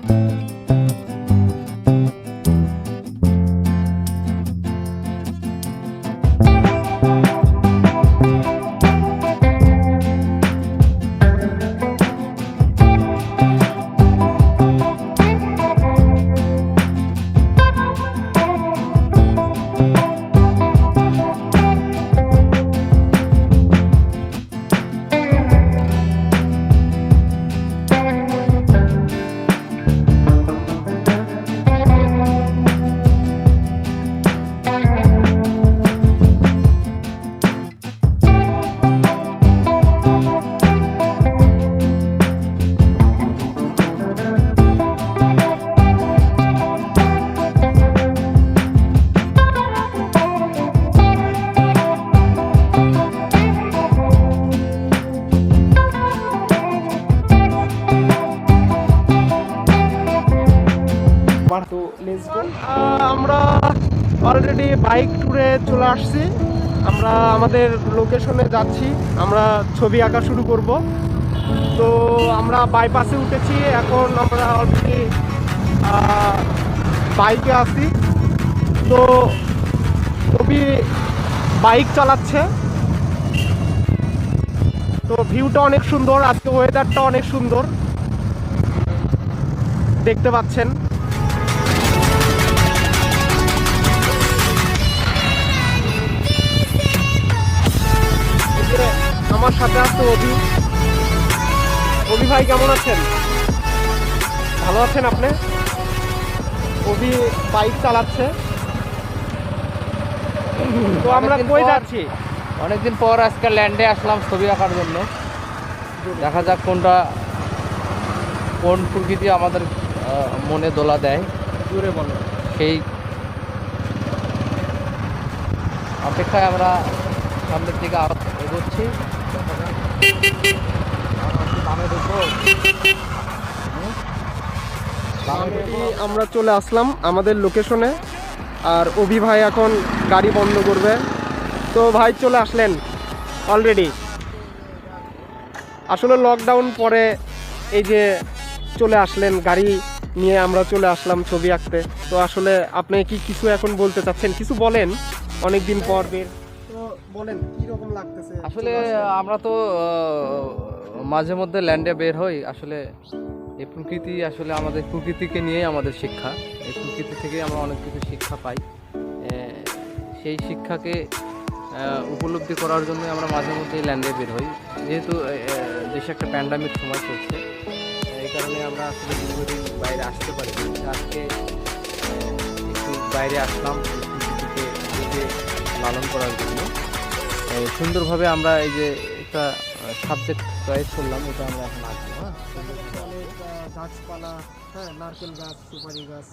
তো চলে আসছি। আমরা আমাদের লোকেশনে যাচ্ছি। আমরা ছবি আঁকা শুরু করব। তো আমরা বাইপাসে উঠেছি। এখন আমরা অলরেডি বাইকে আছি। তো ছবি বাইক চালাচ্ছে। তো ভিউটা অনেক সুন্দর। আজকে ওয়েদারটা অনেক সুন্দর। দেখতে পাচ্ছেন। আমার সাথে আছে অভি? অভি ভাই কেমন আছেন? ভালো আছেন আপনি? অভি বাইক চালাচ্ছে। তো আমরা কই যাচ্ছি? অনেকদিন পর আজকে ল্যান্ডে আসলাম ছবি আঁকার জন্য। দেখা যাক কোনটা কোন প্রকৃতি আমাদের মনে দোলা দেয়। জোরে বলো। সেই অপেক্ষায় আমরা সামনের দিকে আরও এগোচ্ছি। আমরা চলে আসলাম আমাদের লোকেশনে আর অভি ভাই এখন গাড়ি বন্ধ করবে। তো ভাই চলে আসলেন অলরেডি আসলে লকডাউন পরে এই যে চলে আসলেন, গাড়ি নিয়ে আমরা চলে আসলাম ছবি আঁকতে। তো আসলে আপনি কি কিছু এখন বলতে চাচ্ছেন? কিছু বলেন অনেক দিন পর বের বলেন কি রকম লাগতেছে? আসলে আমরা তো মাঝে মধ্যে ল্যান্ডে বের হই। আসলে এই প্রকৃতি আসলে আমাদের প্রকৃতিকে নিয়েই আমাদের শিক্ষা। এই প্রকৃতি থেকে আমরা অনেক কিছু শিক্ষা পাই। সেই শিক্ষাকে উপলব্ধি করার জন্য আমরা মাঝে মধ্যে ল্যান্ডে বের হই। যেহেতু দেশে একটা প্যান্ডামিক সময় চলছে এই কারণে আমরা আসলে দীর্ঘদিন বাইরে আসতে পারি আজকে একটু বাইরে আসলাম প্রকৃতিকে নিজে লালন করার জন্য। সুন্দরভাবে আমরা এই যে একটা সাবজেক্ট চয়েস করলাম এটা আমরা এখন আসব হ্যাঁ? গাছপালা হ্যাঁ নারকেল গাছ, সুপারি গাছ।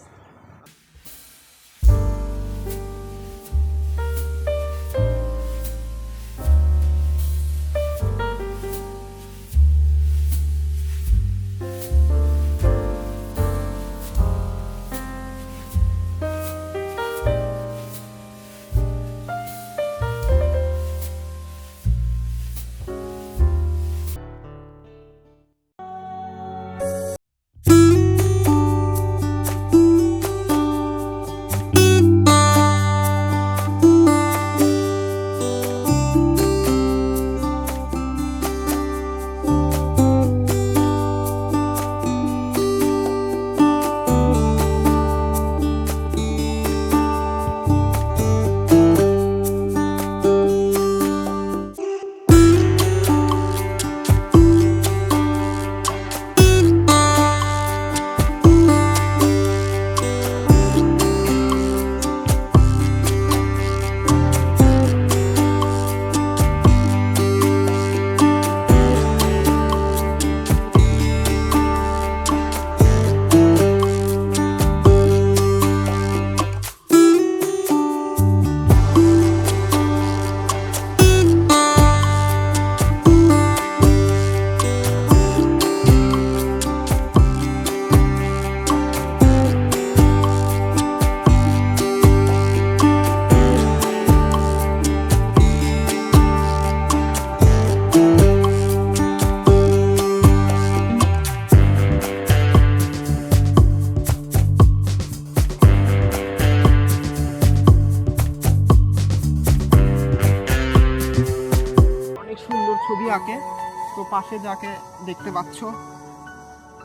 পাশে যাকে দেখতে পাচ্ছ,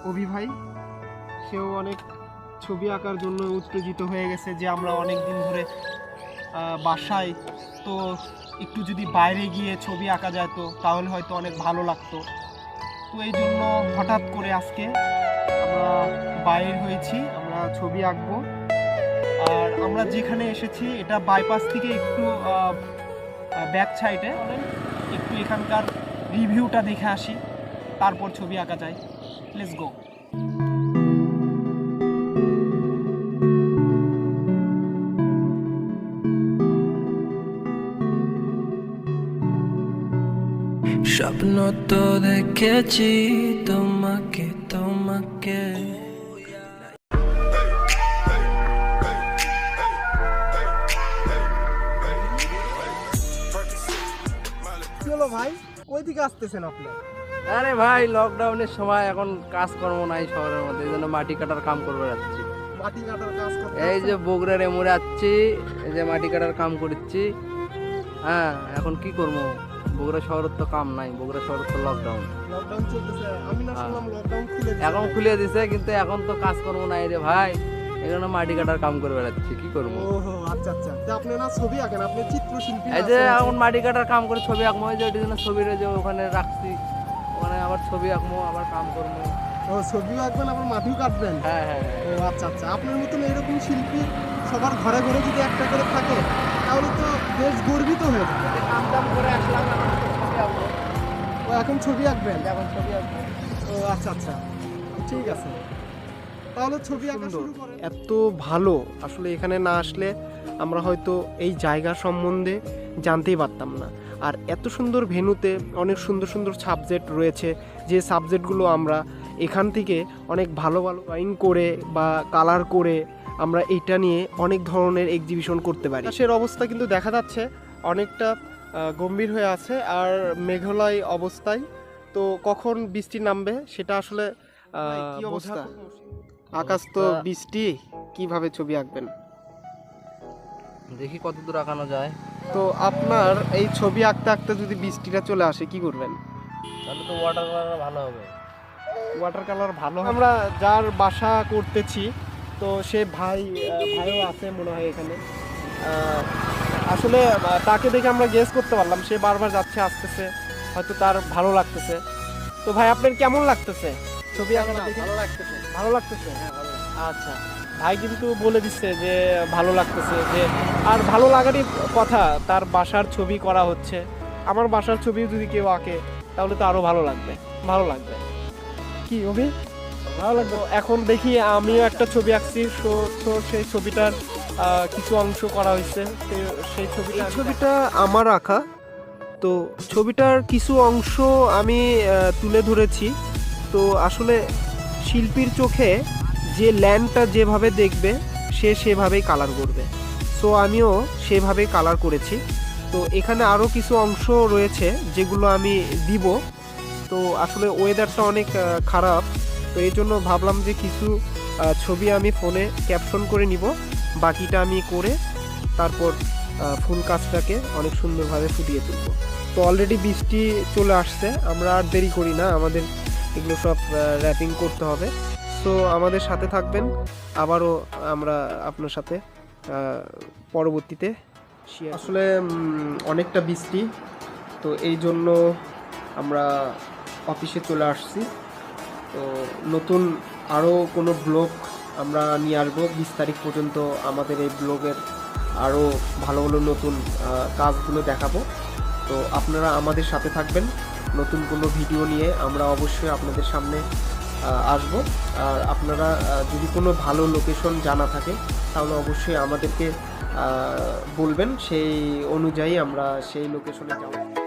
অভি ভাই, সেও অনেক ছবি আঁকার জন্য উত্তেজিত হয়ে গেছে যে আমরা অনেক দিন ধরে বাসায়। তো একটু যদি বাইরে গিয়ে ছবি আঁকা যায় তো, তাহলে হয়তো অনেক ভালো লাগতো। তো এই জন্য হঠাৎ করে আজকে আমরা বাইরে হয়েছি, আমরা ছবি আঁকবো। আর আমরা যেখানে এসেছি, এটা বাইপাস থেকে একটু ব্যাক সাইডে একটু এখানকার রিভিউটা দেখে আসি, তারপর ছবি আঁকা যায়। লেটস গো স্বপ্ন তো দেখেছি তোমাকে দিকে আসতেছেন আপনি? আরে ভাই লকডাউনের সময় এখন কাজকর্ম নাই শহরের মধ্যে এই জন্য মাটি কাটার কাম করবে যাচ্ছি। মাটি কাটার কাজ করতে এই যে বগুড়ার এমুরে যাচ্ছি এই যে মাটি কাটার কাম করছি। হ্যাঁ এখন কি করব? বগুড়া শহরের তো কাম নাই বগুড়া শহরের তো লকডাউন লকডাউন চলতেছে আমি না হ্যাঁ। শুনলাম লকডাউন খুলে এখন খুলে দিছে কিন্তু এখন তো কাজকর্ম নাই রে ভাই। জন্য মাটি কাটার কাম করে বেড়াচ্ছি কি করব? ওহো আচ্ছা আচ্ছা। আপনি না ছবি আঁকেন আপনি চিত্রশিল্পী এই যে এখন মাটি কাটার কাম করে ছবি আঁকবো এই যে ওইটার জন্য ছবির যে ওখানে রাখছি। ওখানে আবার ছবি আঁকবো আবার কাম করব। ও ছবিও আঁকবেন আবার মাটিও কাটবেন? হ্যাঁ হ্যাঁ হ্যাঁ। ও আচ্ছা আচ্ছা। আপনার মতন এরকম শিল্পী সবার ঘরে ঘরে যদি একটা করে থাকে তাহলে তো বেশ গর্বিত হয়ে যাবে। কাম টাম করে আসলাম এখন ছবি ও এখন ছবি আঁকবেন? এখন ছবি আঁকবো। ও আচ্ছা আচ্ছা। ঠিক আছে। তাহলে ছবি আঁকা শুরু করেন। এত ভালো। আসলে এখানে না আসলে আমরা হয়তো এই জায়গা সম্বন্ধে জানতেই পারতাম না। আর এত সুন্দর ভেনুতে অনেক সুন্দর সুন্দর সাবজেক্ট রয়েছে যে সাবজেক্টগুলো আমরা এখান থেকে অনেক ভালো ভালো ড্রয়িং করে বা কালার করে আমরা এটা নিয়ে অনেক ধরনের এক্সিবিশন করতে পারি। আকাশের অবস্থা কিন্তু দেখা যাচ্ছে অনেকটা গম্ভীর হয়ে আছে আর মেঘালয় অবস্থায় তো কখন বৃষ্টি নামবে সেটা আসলে কি অবস্থা? আকাশ তো বৃষ্টি কীভাবে ছবি আঁকবেন? দেখি কত দূর আঁকানো যায়। তো আপনার এই ছবি আঁকতে আঁকতে যদি বৃষ্টিটা চলে আসে কি করবেন? তাহলে তো ওয়াটার কালার ভালো হবে। ওয়াটার কালার ভালো আমরা যার বাসা করতেছি তো সে ভাই ভাইও আছে মনে হয় এখানে। আসলে তাকে দেখে আমরা গেস করতে পারলাম। সে বারবার যাচ্ছে আসতেছে। হয়তো তার ভালো লাগতেছে। তো ভাই আপনার কেমন লাগতেছে? ছবি দেখে? ভালো লাগতেছে। ভালো লাগতেছে? আচ্ছা। ভাই কিন্তু বলে দিচ্ছে যে ভালো লাগতেছে যে আর ভালো লাগারই কথা তার বাসার ছবি করা হচ্ছে। আমার বাসার ছবি যদি কেউ আঁকে তাহলে তো আরও ভালো লাগবে। ভালো লাগবে। কি অভি? ভালো লাগবে। এখন দেখি আমিও একটা ছবি আঁকছি। তো সেই ছবিটার কিছু অংশ করা হয়েছে। সেই ছবিটা ছবিটা আমার আঁকা। তো ছবিটার কিছু অংশ আমি তুলে ধরেছি। তো আসলে শিল্পীর চোখে যে ল্যান্ডটা যেভাবে দেখবে, সে সেভাবেই কালার করবে। সো আমিও সেভাবেই কালার করেছি। তো এখানে আরও কিছু অংশ রয়েছে যেগুলো আমি দিব। তো আসলে ওয়েদারটা অনেক খারাপ। তো এই জন্য ভাবলাম যে কিছু ছবি আমি ফোনে ক্যাপশন করে নিব। বাকিটা আমি করে তারপর ফুল কাজটাকে অনেক সুন্দরভাবে ফুটিয়ে তুলব। তো অলরেডি বৃষ্টি চলে আসছে। আমরা আর দেরি করি না। আমাদের এগুলো সব র্যাপিং করতে হবে। সো আমাদের সাথে থাকবেন। আবারও আমরা আপনার সাথে পরবর্তীতে আসলে অনেকটা বৃষ্টি তো এই জন্য আমরা অফিসে চলে আসছি। তো নতুন আরও কোনো ব্লগ আমরা নিয়ে আসব। বিশ তারিখ পর্যন্ত আমাদের এই ব্লগের আরও ভালো ভালো নতুন কাজগুলো দেখাবো। তো আপনারা আমাদের সাথে থাকবেন। নতুন কোনো ভিডিও নিয়ে আমরা অবশ্যই আপনাদের সামনে আসব। আর আপনারা যদি কোনো ভালো লোকেশন জানা থাকে, তাহলে অবশ্যই আমাদেরকে বলবেন। সেই অনুযায়ী আমরা সেই লোকেশনে যাব।